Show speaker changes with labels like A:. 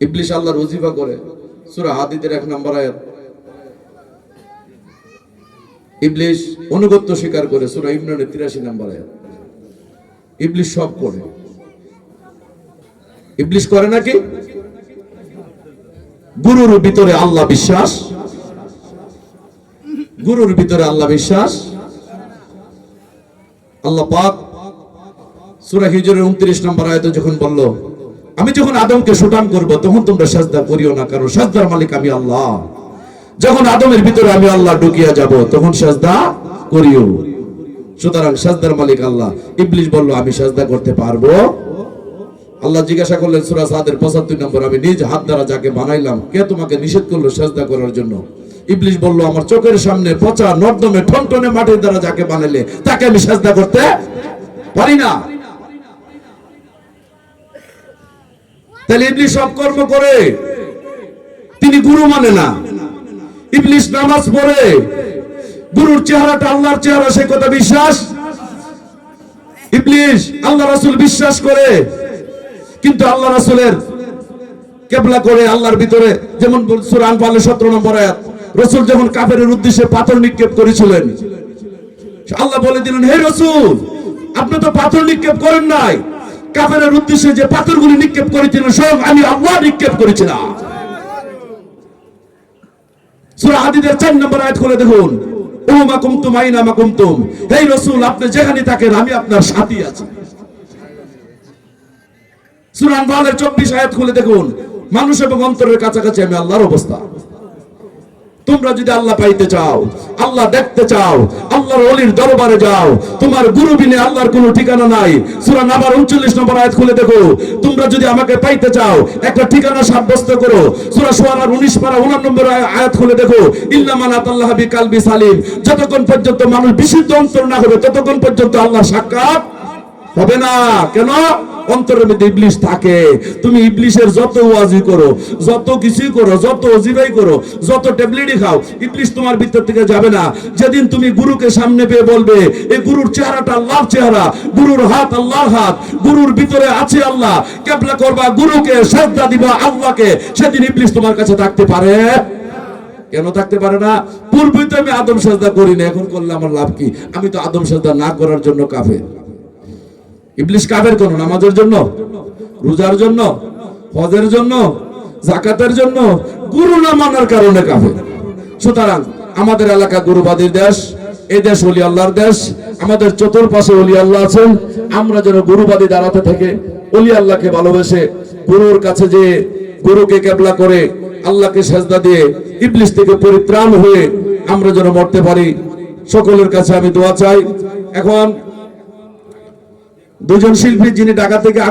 A: ইবলিশ আল্লাহ রজিফা করে। সুরা হাদিদের এক নম্বর আয়াত। ইবলিশ অনুগত্য স্বীকার করে সূরা ইমরানের 83 নম্বর আয়াত। ইবলিশ সব করে। ইবলিশ করে নাকি? গুরুর ভিতরে আল্লাহ বিশ্বাস। গুরুর ভিতরে আল্লাহ বিশ্বাস। আল্লাহ পাক সূরা হিজরের 29 নম্বর আয়াতে যখন বলল আমি যখন আদমকে সুটান করব, তখন তোমরা সাজদা করিও না কারণ সাজদার মালিক আমি আল্লাহ। যখন আদমের ভিতরে আমি আল্লাহ ঢুকিয়া যাব, তখন সাজদা করিও। সুতরাং সাজদার মালিক আল্লাহ। ইবলিশ বলল, আমি সাজদা করতে পারব। আল্লাহ জিজ্ঞাসা করলেন, সূরা সাদের 75 নম্বর, আমি নিজ হাত দ্বারা যাকে বানাইলাম, কে তোমাকে নিষেধ করল সাজদা করার জন্য? ইবলিশ বলল, আমার চোখের সামনে পচা নর্দমে ঠনঠনে মাটির দ্বারা যাকে বানাইলে, তাকে আমি সাজদা করতে পারি না। তাহলে ইবলিশ সব কর্ম করে। তিনি গুরু মানে না। ইবলিশ নামাজ পড়ে। গুরুর চেহারাটা আল্লাহর চেহারা, সে কথা বিশ্বাস? ইবলিশ আল্লাহ রাসূল বিশ্বাস করে। কিন্তু আল্লাহ রাসুলের কেবলা করে আল্লাহর ভিতরে, যেমন সূরা আনফালের 17 নম্বর আয়াত, রাসূল যখন কাফেরের উদ্দেশ্যে পাথর নিক্ষেপ করেছিলেন। আল্লাহ বলে দিলেন, হে রসুল, আপনি তো পাথর নিক্ষেপ করেন নাই। কাফেরের উদ্দেশ্যে যে পাথরগুলি নিক্ষেপ করেছিলেন স্বয়ং আমি আল্লাহ নিক্ষেপ করেছিলাম। সূরা হাদিদের 4 নম্বর আয়াত খুলে দেখুন। ওমা কুমতুম কুমতুম। রাসূল, আপনি যেখানে থাকেন, আমি আপনার সাথী আছি। সূরা আনফালের 24 আয়াত খুলে দেখুন। মানুষ এবং অন্তরের কাছাকাছি আমি আল্লাহর অবস্থা। তোমরা যদি আল্লাহ পাইতে চাও, আল্লাহ দেখতে চাও, আল্লাহর অলির দরবারে যাও, তোমার গুরু বিনে আল্লাহর কোনো ঠিকানা নাই। সূরা নাবার 39 নম্বর আয়াত খুলে দেখো। তোমরা যদি আমাকে পাইতে চাও, একটা ঠিকানা সাব্যস্ত করো। সুরা শুআরার 19 পারা 19 নম্বর আয়াত খুলে দেখো। ইল্লা মান আতাল্লাহ বিকালবি সালিম। যতক্ষণ পর্যন্ত মানুষ বিশুদ্ধ অন্তর না হবে, ততক্ষণ পর্যন্ত আল্লাহ সাক্ষাৎ হবে না। কেন? অন্তরের মধ্যে ইবলিশ থাকে। তুমি ইবলিশের যত ওয়াজি করো, যত কিছুই করো, যত অজিবাই করো, যত ট্যাবলেটই খাও, ইবলিশ তোমার ভিতর থেকে যাবে না। যেদিন তুমি গুরুকে সামনে পেয়ে বলবে এই গুরুর চেহারাটা আল্লাহর চেহারা, গুরুর হাত আল্লাহর হাত, গুরুর ভিতরে আছে আল্লাহ, কেবলা করবা গুরুকে শ্রদ্ধা দিবা আল্লাহকে। সেদিন ইবলিশ তোমার কাছে থাকতে পারে? কেন থাকতে পারে না? পূর্বে তো আমি আদম সাজদা করি না এখন করলে আমার লাভ কি? আমি তো আদম সাজদা না করার জন্য কাফের। ইবলিশ কাফের কোন, নামাজের জন্য, রোজার জন্য, হজের জন্য জাকাতের জন্য গুরু না মানার কারণে কাফের। সুতরাং আমাদের এলাকা গুরুবাদীর দেশ এই দেশ অলি আল্লাহর দেশ, আমাদের চতুর্পাশে অলি আল্লাহ আছেন। আমরা যেন গুরুবাদী দাঁড়াতে থেকে অলি আল্লাহকে ভালোবেসে গুরুর কাছে যে গুরুকে কেবলা করে আল্লাহকে সেজদা দিয়ে ইবলিশ থেকে পরিত্রাণ হয়ে আমরা যেন মরতে পারি, সকলের কাছে আমি দোয়া চাই। এখন দুজন শিল্পী যিনি ঢাকা থেকে